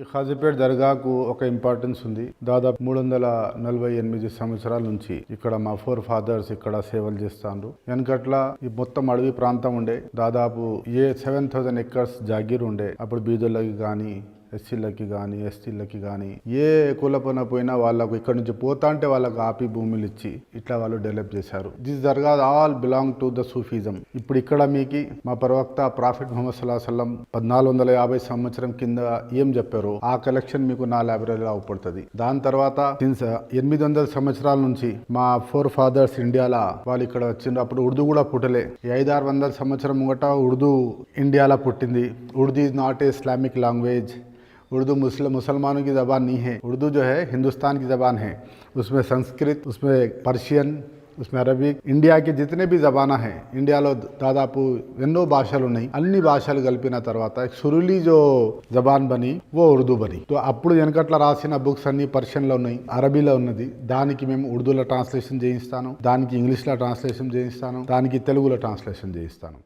ఈ ఖాజీపేట్ దర్గాకు ఒక ఇంపార్టెన్స్ ఉంది. దాదాపు మూడు వందల నలభై ఎనిమిది సంవత్సరాల నుంచి ఇక్కడ మా ఫోర్ ఫాదర్స్ ఇక్కడ సేవలు చేస్తాండ్రు. వెనకట్ల ఈ మొత్తం అడవి ప్రాంతం ఉండే దాదాపు ఏ సెవెన్ థౌసండ్ ఎకర్స్ జాగీర్ ఉండే అప్పుడు బీదులకి కానీ ఎస్సీలకి కానీ ఎస్టీలకి కానీ ఏ కులపన పోయినా వాళ్ళకు ఇక్కడ నుంచి పోతా అంటే వాళ్ళకు ఆపి భూములు ఇచ్చి ఇట్లా వాళ్ళు డెవలప్ చేశారు. This dargah all belong to the Sufism ఇప్పుడు ఇక్కడ మీకు మా ప్రవక్త ప్రాఫిట్ ముహమ్మద్ సల్లాహ్ సల్లం పద్నాలుగు వందల యాభై సంవత్సరం కింద ఏం చెప్పారు? ఆ కలెక్షన్ మీకు నా లైబ్రరీలో అవపడుతుంది దాని తర్వాత సిన్స్ ఎనిమిది వందల సంవత్సరాల నుంచి మా ఫోర్ ఫాదర్స్ ఇండియాలో వాళ్ళు ఇక్కడ వచ్చిండ్రు. అప్పుడు ఉర్దూ కూడా పుట్టలే. ఐదు ఐదారు వందల సంవత్సరం ముంగట ఉర్దూ ఇండియాలో పుట్టింది. Urdu is not a Islamic language Urdu मुस्लिम मुसलमानों की ज़बान नहीं है उर्दू जो है हिंदुस्तान की ज़बान है उसमें संस्कृत उसमें पर्शियन उसमें అరబిక్ ఇండియాకి జితనే బి జబానా హై ఇండియాలో దాదాపు ఎన్నో భాషలు ఉన్నాయి అన్ని భాషలు కలిపిన తర్వాత సురులి జో జబాన్ బని ఓ ఉర్దూ బని సో అప్పుడు వెనకట్ల రాసిన బుక్స్ అన్ని పర్షియన్లో ఉన్నాయి అరబీలో ఉన్నది దానికి మేము ఉర్దూలో ట్రాన్స్లేషన్ చేయిస్తాను దానికి ఇంగ్లీష్లో ట్రాన్స్లేషన్ చేయిస్తాను దానికి తెలుగులో ట్రాన్స్లేషన్ చేయిస్తాను